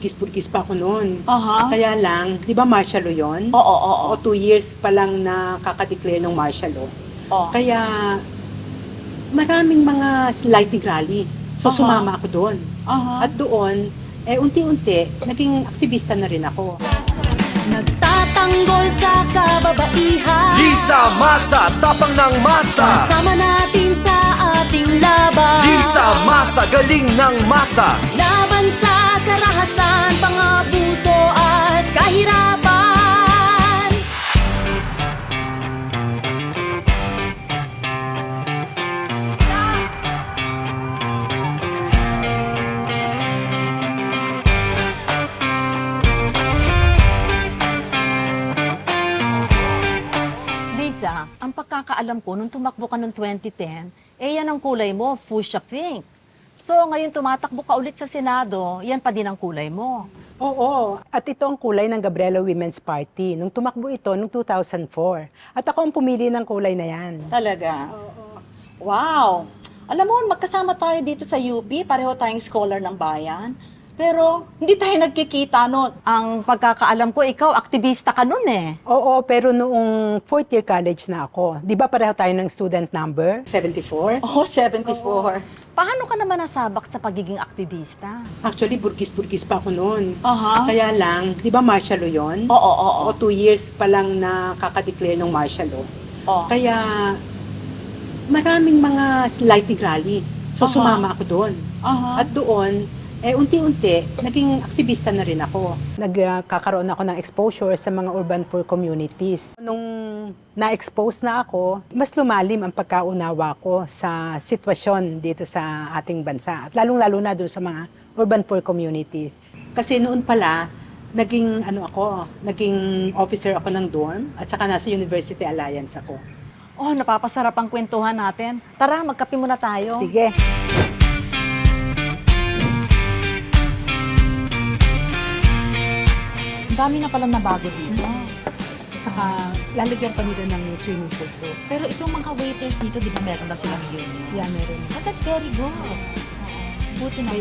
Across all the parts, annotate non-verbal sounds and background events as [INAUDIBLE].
burkis-burkis pa ako noon. Aha. Kaya lang, di ba martial law yun? Oo, oo, oo. O two years pa lang na kakadeclare ng martial law. Oo. Kaya maraming mga lightning rally. So Aha. sumama ako doon. Aha. At doon, eh unti-unti, naging aktivista na rin ako. Nagtatanggol sa kababaihan Lisa Masa, tapang ng masa Kasama natin sa ating laban Lisa Masa, galing ng masa Laban sa karahasan, pangabuso at kahirapan Lisa, ang pagkakaalam ko, nung tumakbo ka noong 2010, eh yan ang kulay mo, fuchsia pink. So ngayon tumatakbo ka ulit sa Senado, yan pa din ang kulay mo. Oo, at ito ang kulay ng Gabriela Women's Party. Nung tumakbo ito, noong 2004. At ako ang pumili ng kulay na yan. Talaga? Wow! Alam mo, magkasama tayo dito sa UP, pareho tayong scholar ng bayan. Pero hindi tayo nagkikita noon. Ang pagkakaalam ko, ikaw, aktivista ka noon eh. Oo, pero noong fourth year college na ako, di ba pareho tayo ng student number? 74? Oh, 74. Paano ka naman nasabak sa pagiging aktivista? Actually, burkis-burkis pa ako noon. Aha. Kaya lang, di ba martial law yun? Oo, oo, oo. O two years pa lang na kakadeclare ng martial law. Oo. Kaya maraming mga lightning rally. So Aha. sumama ako doon. Aha. At doon, eh unti-unti, naging aktivista na rin ako. Nagkakaroon ako ng exposure sa mga urban poor communities. Nung na-expose na ako, mas lumalim ang pagkaunawa ko sa sitwasyon dito sa ating bansa. At lalong-lalo na doon sa mga urban poor communities. Kasi noon pala, naging ano ako, naging officer ako ng dorm at saka nasa University Alliance ako. Oh, napapasarap ang kwentuhan natin. Tara, magkape muna tayo. Sige. Dami na palang nabago dito. Tsaka lalagyan pa nila ng swimming pool to. Pero itong mga waiters dito, di ba meron na silang union? Yeah, meron. But that's very good. Buti na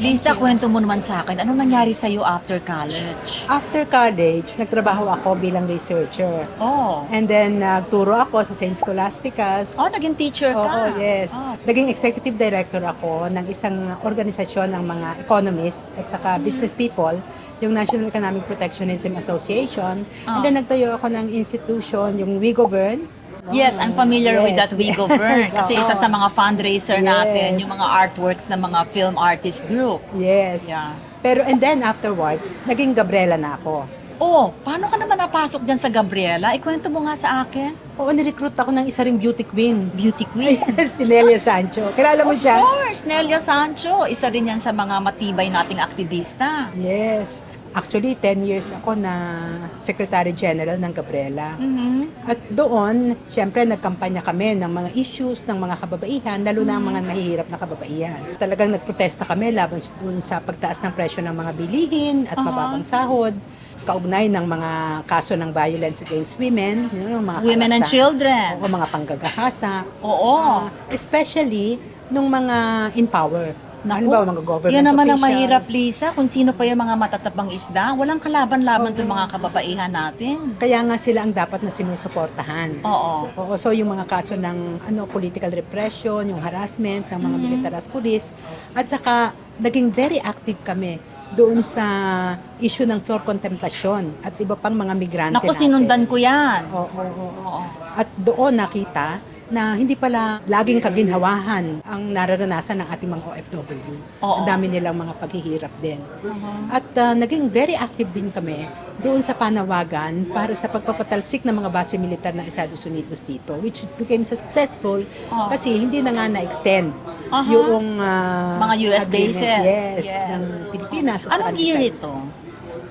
Lisa, kwento mo naman sa akin, ano nangyari sa'yo after college? After college, nagtrabaho ako bilang researcher. Oh. And then, nagturo ako sa St. Scholasticas. Oh, naging teacher Oo, ka. yes. Oh. Naging executive director ako ng isang organisasyon ng mga economists at saka business people, yung National Economic Protectionism Association. And Oh. then nagtayo ako ng institution, yung We Govern. No? Yes, I'm familiar with Yes, that We yes. Govern. Kasi isa sa mga fundraiser natin, Yes. yung mga artworks ng mga film artist group. Yes. Yeah. Pero and then afterwards, naging Gabriela na ako. Oh, paano ka naman napasok dyan sa Gabriela? Ikwento mo nga sa akin. Oo, nirecruit ako ng isa ring beauty queen. Beauty queen. [LAUGHS] si Nelia Sancho. Kilala mo Of siya? course, Nelia Sancho. Isa rin yan sa mga matibay nating aktivista. Yes. Actually, 10 years ako na Secretary General ng Gabriela. Mhm. At doon, syempre, nagkampanya kami ng mga issues ng mga kababaihan, lalo na ang mga mahihirap na kababaihan. Talagang nagprotesta kami laban dun sa pagtaas ng presyo ng mga bilihin at Aha. mababang sahod, kaugnay ng mga kaso ng violence against women, yung mga Women and karasa- children. o mga panggagahasa. Oo. Ah, especially nung mga in power. Ano ba, mga government yan naman ang officials. mahirap, Lisa. Kung sino pa yung mga matatabang isda, walang kalaban-laban itong mga kababaihan natin. Kaya nga sila ang dapat na sinusuportahan. Oo. Oo, so yung mga kaso ng ano political repression, yung harassment ng mga militar at pulis, at saka naging very active kami doon sa issue ng sore contemptation at iba pang mga migrante Naku, natin. sinundan ko yan. Oo, oo. Oo. At doon nakita na hindi pala laging kaginhawahan ang nararanasan ng ating mga OFW. Oo. Ang dami nilang mga paghihirap din. At ah, naging very active din kami doon sa panawagan para sa pagpapatalsik ng mga base militar ng Estados Unidos dito, which became successful Oo. kasi hindi na nga na-extend Aha. yung ah, Mga US agreement, bases. Yes, Yes. ng Pilipinas. Anong year ito?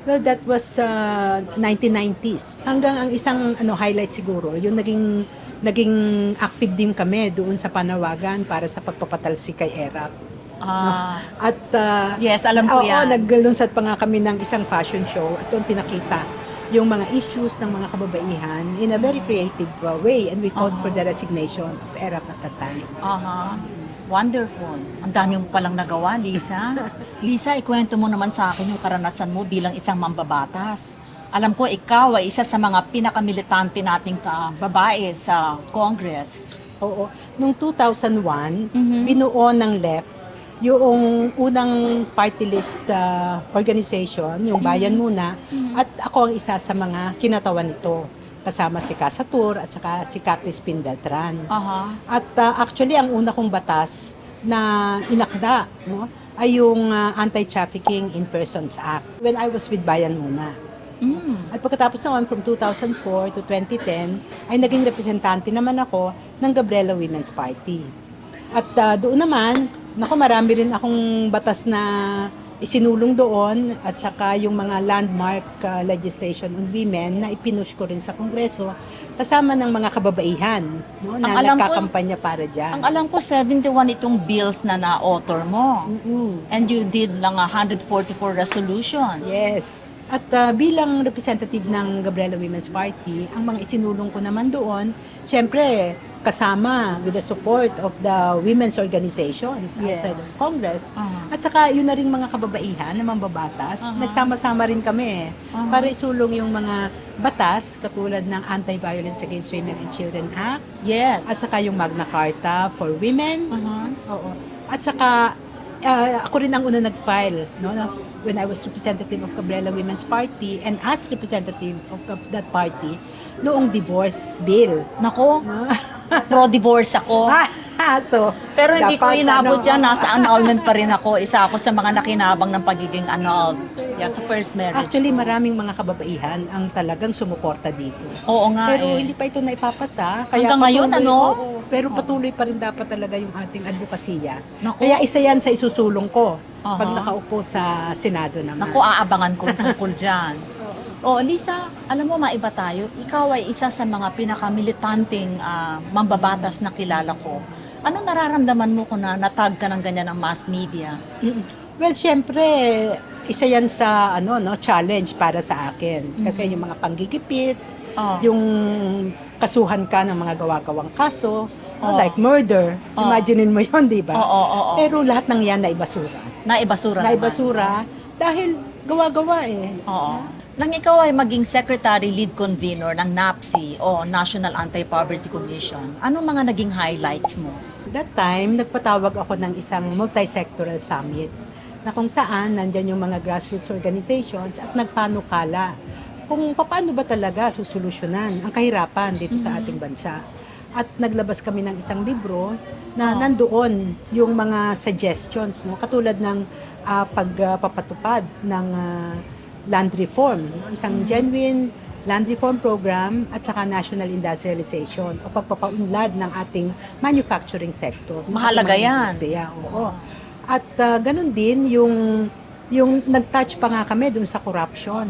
Well, that was uh, 1990s. Hanggang ang isang ano highlight siguro, yung naging naging active din kami doon sa panawagan para sa pagpapatalsik kay ERAP. Ah, At uh, Yes, alam ko oo, yan. naglunsad pa nga kami ng isang fashion show at doon pinakita yung mga issues ng mga kababaihan in a very creative uh, way and we called for the resignation of ERAP at that time. aha. Wonderful. Ang dami mo palang nagawa, Lisa. Lisa, ikwento mo naman sa akin yung karanasan mo bilang isang mambabatas. Alam ko, ikaw ay isa sa mga pinakamilitante nating ka babae sa Congress. Oo. Noong 2001, Mhm. binuo ng left yung unang party list ah, organization, yung Bayan Muna, at ako ang isa sa mga kinatawan nito. Kasama si Casatur at saka si Ka Crispin Beltran. Aha. At ah, actually, ang una kong batas na inakda no, ay yung ah, Anti-Trafficking in Persons Act when I was with Bayan Muna. Mm. At pagkatapos noon, from 2004 to 2010, ay naging representante naman ako ng Gabriela Women's Party. At ah, doon naman, naku, marami rin akong batas na isinulong doon at saka yung mga landmark ah, legislation on women na ipinush ko rin sa Kongreso kasama ng mga kababaihan no, na Ang alam ko- nagkakampanya para dyan. Ang alam ko, 71 itong bills na na-author mo. Mm-mm. And you did lang 144 resolutions. Yes. At ah, bilang representative ng Gabriela Women's Party, ang mga isinulong ko naman doon, syempre, kasama with the support of the women's organizations Yes. outside of Congress. Aha. At saka yun na rin mga kababaihan na mambabatas. Aha. Nagsama-sama rin kami Aha. para isulong yung mga batas katulad ng Anti-Violence Against Women and Children Act Yes. at saka yung Magna Carta for Women. Aha. Oo. At saka, ah, ako rin ang una nag-file, no, no, when I was representative of Cabrera Women's Party and as representative of that party, noong divorce bill. Nako, [LAUGHS] pro-divorce ako. [LAUGHS] so, Pero hindi ko dapat, inabot ano, yan. Nasa annulment pa rin ako. Isa ako sa mga nakinabang ng pagiging annulled. Yeah, sa first marriage. Actually, maraming mga kababaihan ang talagang sumuporta dito. Oo nga Pero eh. hindi pa ito naipapasa. Hanggang ngayon, ano? oo, pero patuloy pa rin dapat talaga yung ating advokasya. Naku. Kaya isa yan sa isusulong ko pag Aha. nakaupo sa Senado naman. Naku, aabangan ko tungkol dyan. [LAUGHS] Oh, Lisa, alam mo maiba tayo. Ikaw ay isa sa mga pinakamilitanteng ah, mambabatas na kilala ko. Ano nararamdaman mo kung na natag ka ng ganyan ng mass media? Well, syempre, isa yan sa ano no challenge para sa akin. Kasi yung mga panggigipit, Oh. yung kasuhan ka ng mga gawa-gawang kaso, Oh. like murder. Oh. Imaginein mo yon di ba? Oo, oo, oo. Pero lahat ng yan naibasura. Naibasura naman. Naibasura dahil gawa-gawa eh. Oo. Nang ikaw ay maging secretary lead convener ng NAPSI o National Anti-Poverty Commission, anong mga naging highlights mo? That time, nagpatawag ako ng isang multi-sectoral summit na kung saan nandyan yung mga grassroots organizations at nagpanukala kung paano ba talaga susolusyonan ang kahirapan dito sa ating bansa. At naglabas kami ng isang libro na nandoon yung mga suggestions, no? katulad ng ah, pagpapatupad ng ah, land reform, no? isang genuine land reform program at saka national industrialization o pagpapaunlad ng ating manufacturing sector. Mahalaga mga yan. industriya, oo. At ah, ganun din yung yung nag-touch pa nga kami dun sa corruption,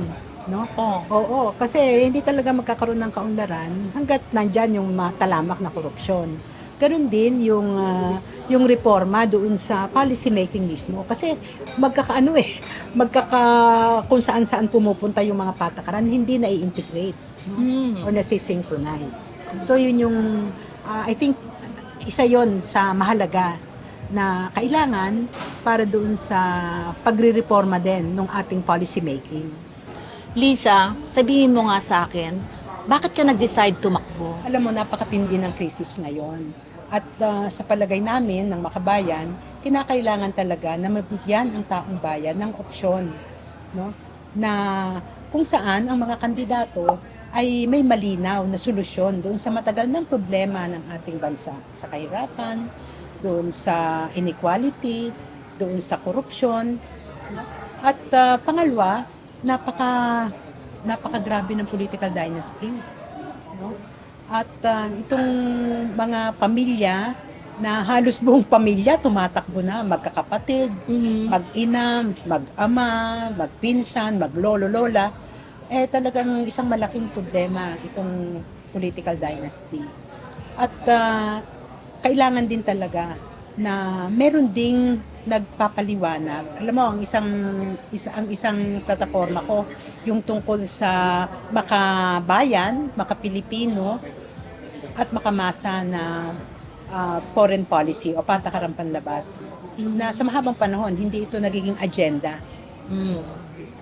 no? Oo. Oo, kasi hindi talaga magkakaroon ng kaunlaran hangga't nandyan yung matalamak na korupsyon. Ganun din yung ah, yung reforma doon sa policy making mismo kasi magkakaano eh [LAUGHS] magkaka kung saan saan pumupunta yung mga patakaran hindi na i-integrate no? Hmm. or nasi-synchronize. So yun yung ah, I think isa yon sa mahalaga na kailangan para doon sa pagre-reforma din ng ating policy making. Lisa, sabihin mo nga sa akin, bakit ka nag-decide tumakbo? Alam mo, napakatindi ng krisis ngayon. At ah, sa palagay namin ng makabayan, kinakailangan talaga na mabigyan ang taong bayan ng opsyon. No? Na kung saan ang mga kandidato ay may malinaw na solusyon doon sa matagal ng problema ng ating bansa. Sa kahirapan, doon sa inequality, doon sa korupsyon. At ah, pangalawa, napaka napakagrabe ng political dynasty. No? At ah, itong mga pamilya na halos buong pamilya tumatakbo na, magkakapatid, mag-ina, mag-ama, magpinsan, maglolo-lola, eh talagang isang malaking problema itong political dynasty. At ah, kailangan din talaga na meron ding nagpapaliwanag. Alam mo, ang isang, isa, ang isang plataforma ko, yung tungkol sa makabayan, makapilipino, at makamasa na ah, foreign policy o patakaran panlabas na sa mahabang panahon hindi ito nagiging agenda Mm.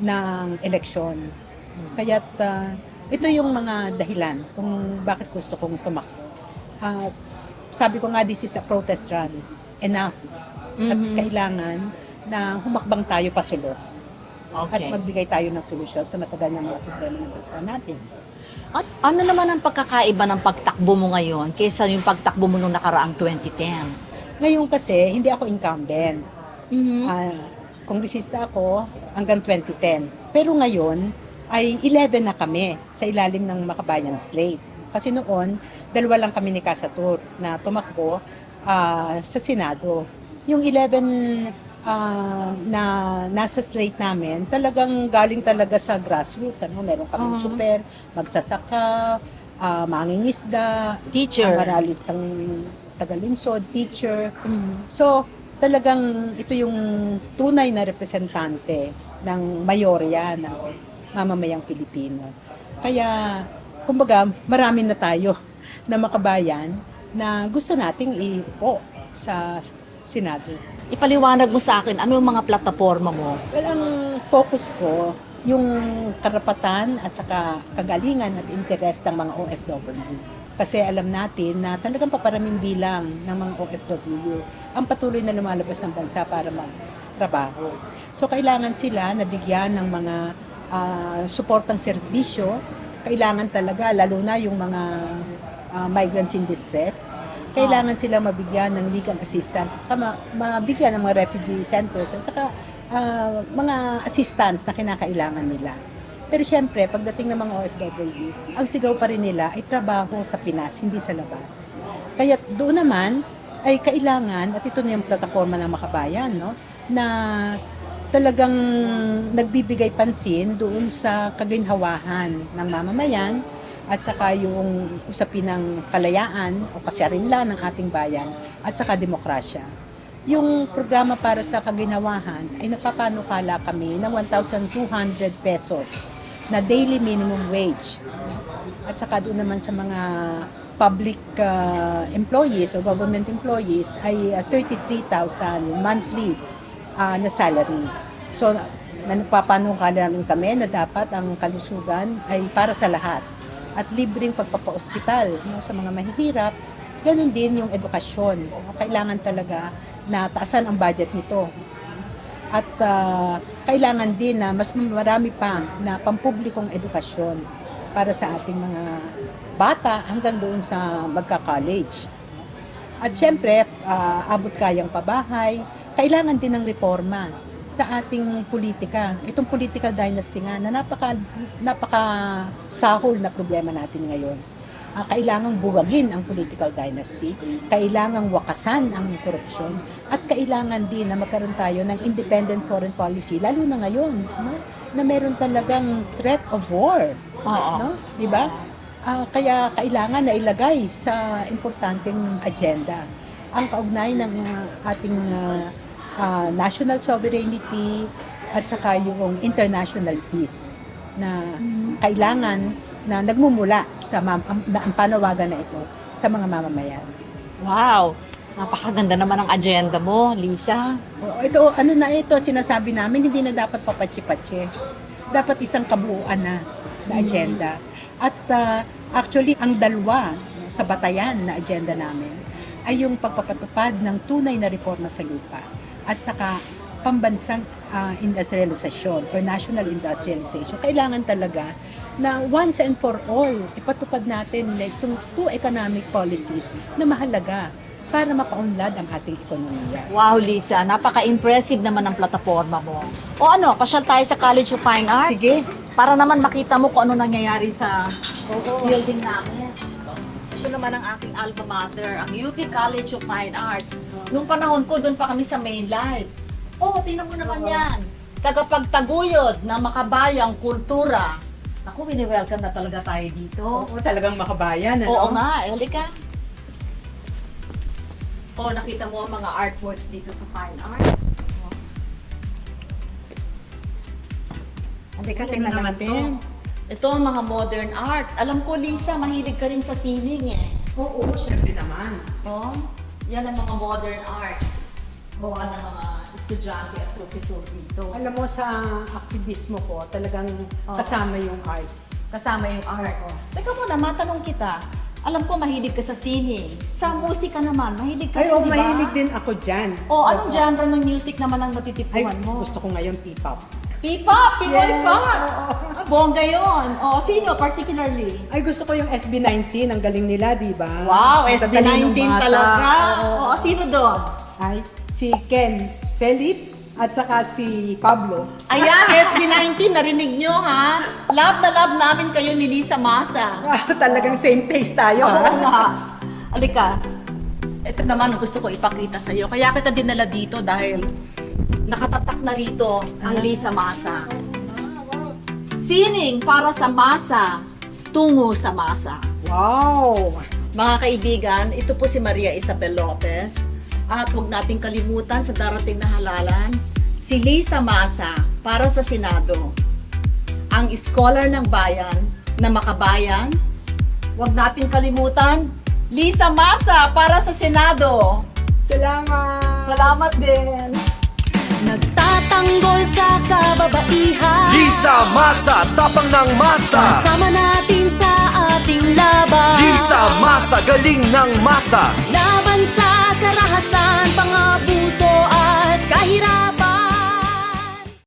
ng eleksyon. Kaya't ah, ito yung mga dahilan kung bakit gusto kong tumakbo. Ah, sabi ko nga, this is a protest run. Enough. At kailangan na humakbang tayo pasulok. At Okay. magbigay tayo ng solusyon sa matagal na mga problema ng bansa natin. At ano naman ang pagkakaiba ng pagtakbo mo ngayon kaysa yung pagtakbo mo nung nakaraang 2010? Ngayon kasi, hindi ako incumbent. Ah, kongresista ako hanggang 2010. Pero ngayon, ay 11 na kami sa ilalim ng Makabayan Slate. Kasi noon, dalawa lang kami ni Casatur na tumakbo ah, sa Senado. Yung 11 ah, na nasa slate namin, talagang galing talaga sa grassroots. Ano? Meron kaming super, magsasaka, ah, mangingisda, Teacher. maralit ang tagalunsod, teacher. So, talagang ito yung tunay na representante ng mayorya ng mamamayang Pilipino. Kaya, kumbaga, marami na tayo [LAUGHS] na makabayan na gusto nating iupo sa Senado. Ipaliwanag mo sa akin, ano yung mga plataforma mo? Well, ang focus ko, yung karapatan at saka kagalingan at interes ng mga OFW. Kasi alam natin na talagang paparaming bilang ng mga OFW ang patuloy na lumalabas ng bansa para magtrabaho. So kailangan sila nabigyan ng mga ah, suportang serbisyo. Kailangan talaga, lalo na yung mga ah, migrants in distress, kailangan sila mabigyan ng legal assistance at saka ma- mabigyan ng mga refugee centers at saka ah, mga assistance na kinakailangan nila. Pero syempre, pagdating ng mga OFW, ang sigaw pa rin nila ay trabaho sa Pinas, hindi sa labas. Kaya doon naman ay kailangan, at ito na yung plataforma ng makabayan, no, na talagang nagbibigay pansin doon sa kaginhawahan ng mamamayan at saka yung usapin ng kalayaan o kasarinlan ng ating bayan at saka demokrasya. Yung programa para sa kaginhawahan ay napapanukala kami ng 1,200 pesos na daily minimum wage. At saka doon naman sa mga public uh, employees or government employees ay uh, 33,000 monthly uh, na salary. So, na nagpapanukala rin kami na dapat ang kalusugan ay para sa lahat. At libreng pagpapa-ospital no, sa mga mahihirap. Ganon din yung edukasyon. Kailangan talaga na taasan ang budget nito. At ah, kailangan din na mas marami pa na pampublikong edukasyon para sa ating mga bata hanggang doon sa magka-college. At syempre, ah, abot kayang pabahay, kailangan din ng reforma sa ating politika. Itong political dynasty nga na napaka, napaka sahol na problema natin ngayon. Ah, kailangang buwagin ang political dynasty, kailangang wakasan ang korupsyon, at kailangan din na magkaroon tayo ng independent foreign policy, lalo na ngayon, no? na meron talagang threat of war. Oo. No? Di ba? Ah, kaya kailangan na ilagay sa importanteng agenda ang kaugnay ng ah, ating ah, ah, national sovereignty at saka yung international peace na kailangan na nagmumula sa mam- am- na, ang panawagan na ito sa mga mamamayan. Wow! Napakaganda naman ang agenda mo, Lisa. Ito, ano na ito, sinasabi namin, hindi na dapat papatsi-patsi. Dapat isang kabuuan na, na agenda. At ah, actually, ang dalawa sa batayan na agenda namin ay yung pagpapatupad ng tunay na reforma sa lupa at saka pambansang ah, industrialization or national industrialization. Kailangan talaga na once and for all, ipatupad natin like, itong two economic policies na mahalaga para mapaunlad ang ating ekonomiya. Wow, Lisa, napaka-impressive naman ang plataforma mo. O ano, pasyal tayo sa College of Fine Arts? Sige. Para naman makita mo kung ano nangyayari sa building namin. Ito naman ang aking alma mater, ang UP College of Fine Arts. Nung panahon ko, doon pa kami sa main live. Oh, tingnan mo naman yan. Tagapagtaguyod ng makabayang kultura. Ako, wini-welcome na talaga tayo dito. Oo, talagang makabayan, ano? Oo nga, eh, halika. Oh, nakita mo ang mga artworks dito sa Fine Arts. Halika, Tingnan tingnan naman natin. Ito ang mga modern art. Alam ko, Lisa, mahilig ka rin sa sining eh. Oo, syempre naman. Oh, Yan ang mga modern art. Gawa ng mga estudyante at profesor dito. Alam mo, sa aktivismo ko, talagang Oo. kasama yung art. Kasama yung art. Teka muna, matanong kita. Alam ko mahilig ka sa sine. Sa musika naman, mahilig ka Ay, rin, oh, di ba? mahilig din ako dyan. O, anong genre ng music naman ang Ay, natitipuhan mo? gusto ko ngayon P-pop. P-pop, Pinoy Yes, pop. oo. Ah, Bongga yun. O, sino particularly? Ay, gusto ko yung SB19. Ang galing nila, di ba? Wow, Ang tatalinong SB19 bata. talaga. Oo. O, sino doon? Ay, si Ken Felipe at saka si Pablo. Ayan, SB19, narinig nyo ha? Love na love namin kayo ni Lisa Masa. Wow, talagang same taste tayo. Oo ha? nga. Alika, ito naman ang gusto ko ipakita sa'yo. Kaya kita dinala dito dahil nakatatak na rito ang Lisa Masa. Sining para sa masa, tungo sa masa. Wow! Mga kaibigan, ito po si Maria Isabel Lopez. At huwag nating kalimutan sa darating na halalan, si Lisa Masa para sa Senado. Ang scholar ng bayan na makabayan. Huwag nating kalimutan, Lisa Masa para sa Senado. Salamat! Salamat din. Nagtatanggol sa kababaihan. Lisa Masa, tapang ng masa. Kasama natin sa ating laban. Lisa Masa, galing ng masa. Laban sa karahasan, pangabos